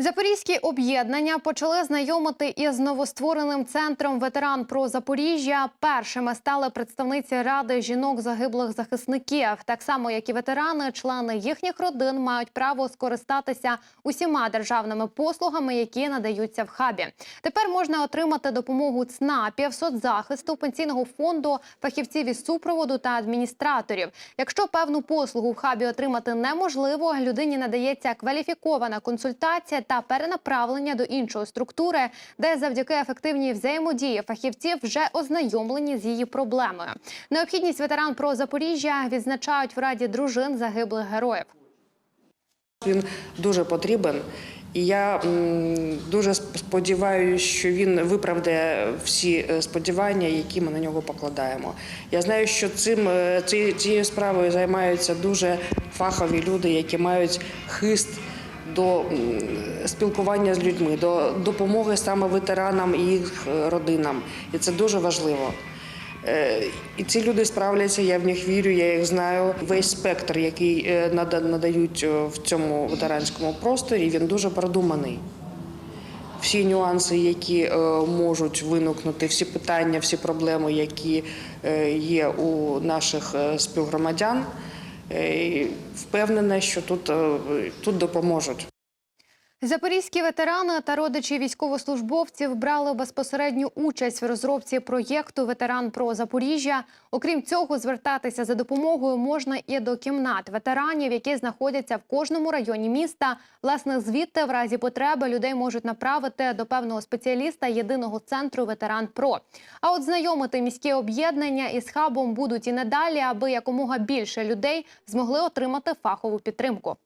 Запорізькі об'єднання почали знайомити із новоствореним центром ветеран про Запоріжжя. Першими стали представниці ради жінок загиблих захисників. Так само, як і ветерани, члени їхніх родин мають право скористатися усіма державними послугами, які надаються в хабі. Тепер можна отримати допомогу ЦНАПів, соцзахисту, пенсійного фонду, фахівців із супроводу та адміністраторів. Якщо певну послугу в хабі отримати неможливо, людині надається кваліфікована консультація та перенаправлення до іншої структури, де завдяки ефективній взаємодії фахівців вже ознайомлені з її проблемою. Необхідність ветеран про Запоріжжя відзначають в раді дружин загиблих героїв. Він дуже потрібен, і я дуже сп- сподіваюся, що він виправдає всі е, сподівання, які ми на нього покладаємо. Я знаю, що цим е, цією справою займаються дуже фахові люди, які мають хист. До спілкування з людьми, до допомоги саме ветеранам і їх е, родинам, і це дуже важливо. Е, І ці люди справляться, я в них вірю, я їх знаю. Весь спектр, який е, надають в цьому ветеранському просторі, він дуже продуманий. Всі нюанси, які можуть виникнути, всі питання, всі проблеми, які є у наших співгромадян, е, впевнена, що тут, е, тут допоможуть. Запорізькі ветерани та родичі військовослужбовців брали безпосередню участь в розробці проєкту Ветеран про Запоріжжя. Окрім цього, звертатися за допомогою можна і до кімнат ветеранів, які знаходяться в кожному районі міста. Власне, звідти в разі потреби людей можуть направити до певного спеціаліста єдиного центру Ветеран Про. А от знайомити міські об'єднання із хабом будуть і надалі, аби якомога більше людей змогли отримати фахову підтримку.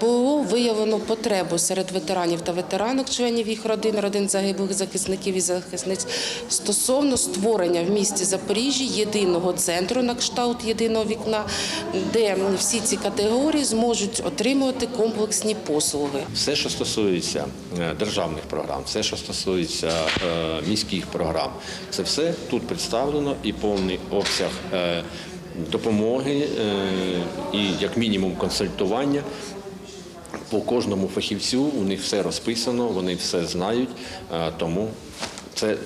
Було виявлено потребу серед ветеранів та ветеранок, членів їх родин, родин загиблих захисників і захисниць стосовно створення в місті Запоріжжя єдиного центру на кшталт єдиного вікна, де всі ці категорії зможуть отримувати комплексні послуги. Все, що стосується е, державних програм, все, що стосується е, міських програм, це все тут представлено і повний обсяг е, допомоги і як мінімум консультування. По кожному фахівцю у них все розписано, вони все знають, е, тому це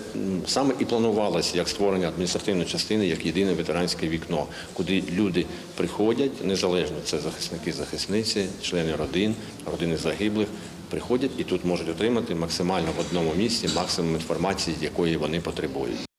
саме і планувалося як створення адміністративної частини, як єдине ветеранське вікно, куди люди приходять, незалежно це захисники, захисниці, члени родин, родини загиблих, приходять і тут можуть отримати максимально в одному місці максимум інформації, якої вони потребують.